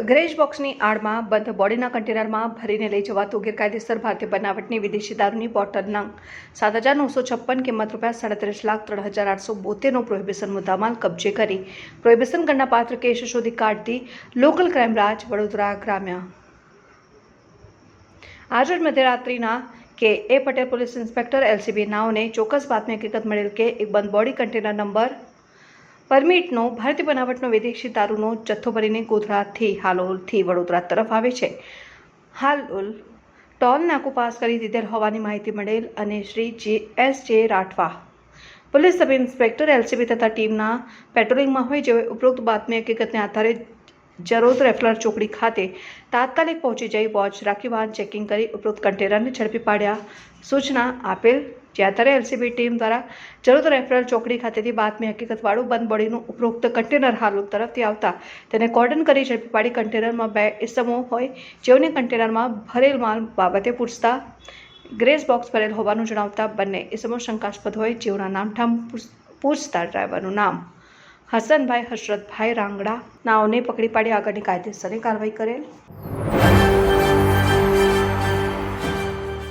ગ્રેજ બોક્સની આડમાં બંધ બોડીના કન્ટેનરમાં ભરીને લઈ જવાતું ગેરકાયદેસર ભારતીય બનાવટની વિદેશી દારૂની બોટલ નંગ. સાત હજાર નવસો છપ્પન કિંમત રૂપિયા સાડત્રીસ લાખ ત્રણ હજાર આઠસો બોતેરનો પ્રોહિબિશન મુદ્દામાલ કબજે કરી. પ્રોહિબિશન ગણનાપાત્ર કેસ શોધી કાઢતી લોકલ ક્રાઇમ બ્રાન્ચ વડોદરા ગ્રામ્ય. આજરોજ મધ્યરાત્રિના K A Patel police inspector LCB નાઓને ચોક્કસ બાતમી હકીકત મળેલ કે એક બંધ બોડી કન્ટેનર નંબર પરમિટનો ભારતીય બનાવટનો વિદેશી દારૂનો જથ્થો ભરીને ગોધરાથી હાલોલથી વડોદરા તરફ આવે છે. હાલોલ ટોલ નાકુ પાસ કરી દીધેલ હોવાની માહિતી મળેલ અને Shri J S J Rathwa police sub inspector LCB તથા ટીમના પેટ્રોલિંગમાં હોય જેઓએ ઉપરોક્ત બાતમી હકીકતને આધારે જરોદ રેફલર ચોકડી ખાતે તાત્કાલિક પહોંચી જઈ વોચ રાખી વાહન ચેકિંગ કરી ઉપરોક્ત કન્ટેનરને ઝડપી પાડ્યા. સૂચના આપેલ, જ્યાં ત્યારે એલસીબી ટીમ દ્વારા જરોદ રેફરલ ચોકડી ખાતેથી બાતમી હકીકતવાળું બંધ બોડીનું ઉપરોક્ત કન્ટેનર હાલોલ તરફથી આવતા તેને કોર્ડન કરી ઝડપી પાડી કન્ટેનરમાં બે ઇસમો હોય જેઓને કન્ટેનરમાં ભરેલ માલ બાબતે પૂછતા ગ્રેસ બોક્સ ભરેલ હોવાનું જણાવતા બંને ઇસમો શંકાસ્પદ હોય જેઓના નામઠામ પૂછ- પૂછતા ડ્રાઈવરનું નામ હસનભાઈ હશરતભાઈ રાંગડા નાઓને પકડી પાડી આગળની કાયદેસરની કાર્યવાહી કરેલ.